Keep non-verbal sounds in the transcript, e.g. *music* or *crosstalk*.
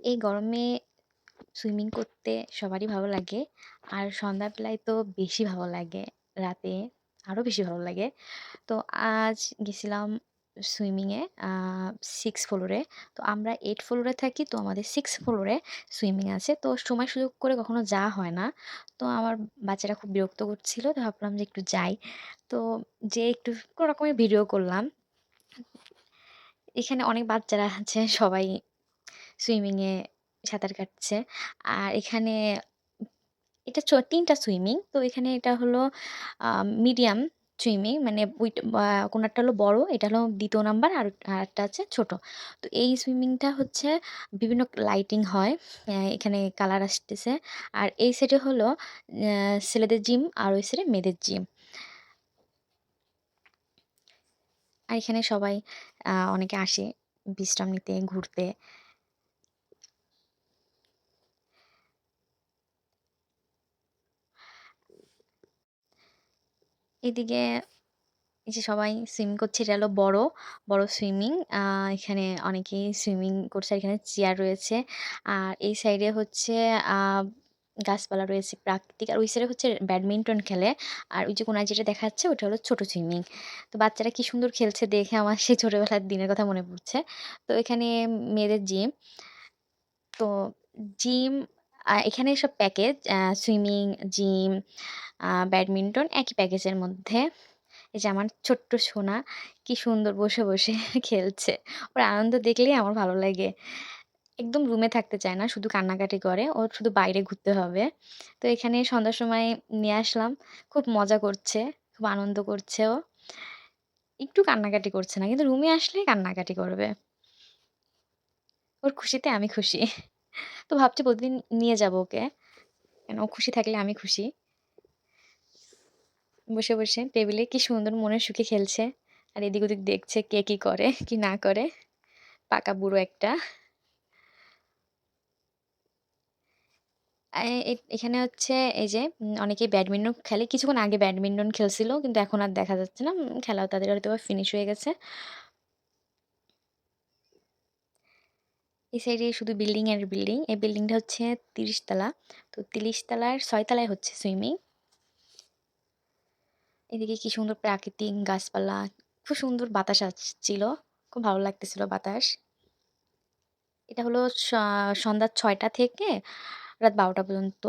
এই গরমে সুইমিং করতে সবারই ভালো লাগে। আর সন্ধ্যাবেলায় তো বেশি ভালো লাগে। রাতে আরও বেশি ভালো লাগে। তো আজ গেছিলাম সুইমিংয়ে সিক্স ফ্লোরে। তো আমরা এইট ফ্লোরে থাকি। তো আমাদের সিক্স ফ্লোরে সুইমিং আছে। তো সময় সুযোগ করে কখনো যাওয়া হয় না। তো আমার বাচ্চারা খুব বিরক্ত করছিল। তো ভাবলাম যে একটু যাই। তো যেয়ে একটু কোনো রকমের ভিডিও করলাম। এখানে অনেক বাচ্চারা আছে, সবাই সুইমিংয়ে সাঁতার কাটছে। আর এখানে এটা চ তিনটা সুইমিং। তো এখানে এটা হলো মিডিয়াম সুইমিং মানে বা কোনটা হলো বড়, এটা হলো দ্বিতীয় নাম্বার আর একটা আছে ছোট। তো এই সুইমিংটা হচ্ছে বিভিন্ন লাইটিং হয়। এখানে কালার আসতেছে। আর এই সাইডে হলো ছেলেদের জিম আর ওই সাইডে মেয়েদের জিম। আর এখানে সবাই অনেকে আসে বিশ্রাম নিতে, ঘুরতে। এদিকে এই যে সবাই সুইমিং করছে। এটা হলো বড়, বড় সুইমিং। এখানে অনেকেই সুইমিং করছে। এখানে চেয়ার রয়েছে। আর এই সাইডে হচ্ছে গাছপালা রয়েছে প্রাকৃতিক। আর ওই সাইডে হচ্ছে ব্যাডমিন্টন খেলে। আর ওই যে কোনায় যেটা দেখা যাচ্ছে ওটা হলো ছোট সুইমিং। তো বাচ্চারা কি সুন্দর খেলছে দেখে আমার সেই ছোটবেলার দিনের কথা মনে পড়ছে। তো এখানে মেয়েদের জিম। তো জিম এখানে সব প্যাকেজ সুইমিং, জিম, ব্যাডমিন্টন একই প্যাকেজের মধ্যে। এই যে আমার ছোট্ট সোনা কি সুন্দর বসে, বসে *laughs* খেলছে। ওর আনন্দ দেখলেই আমার ভালো লাগে। একদম রুমে থাকতে চায় না। শুধু কান্নাকাটি করে। ওর শুধু বাইরে ঘুরতে হবে। তো এখানে সন্ধ্যার সময় নিয়ে আসলাম। খুব মজা করছে। খুব আনন্দ করছে ও। একটু কান্নাকাটি করছে না। কিন্তু রুমে আসলে কান্নাকাটি করবে। ওর খুশিতে আমি খুশি। তো ভাবছি প্রতিদিন নিয়ে যাব ওকে। কেন ও খুশি থাকলে আমি খুশি। বসে, বসে টেবিলে কি সুন্দর মনের সুখে খেলছে। আর এদিক ওদিক দেখছে কে কি করে, কি না করে। পাকা বুড়ো একটা। এখানে হচ্ছে এই যে অনেকেই ব্যাডমিন্টন খেলে। কিছুক্ষণ আগে ব্যাডমিন্টন খেলছিল। কিন্তু এখন আর দেখা যাচ্ছে না। খেলাও তাদের হয়তোবা ফিনিশ হয়ে গেছে। এই সাইডে শুধু বিল্ডিং আর বিল্ডিং। এই বিল্ডিংটা হচ্ছে ৩০ তলা। তো ৩০ তলার ৬ তলায় হচ্ছে সুইমিং। এদিকে কি সুন্দর প্রাকৃতিক গাছপালা। খুব সুন্দর বাতাস আসছিল। খুব ভালো লাগতেছিল বাতাস। এটা হলো সন্ধ্যা ছয়টা থেকে রাত ১২টা পর্যন্ত।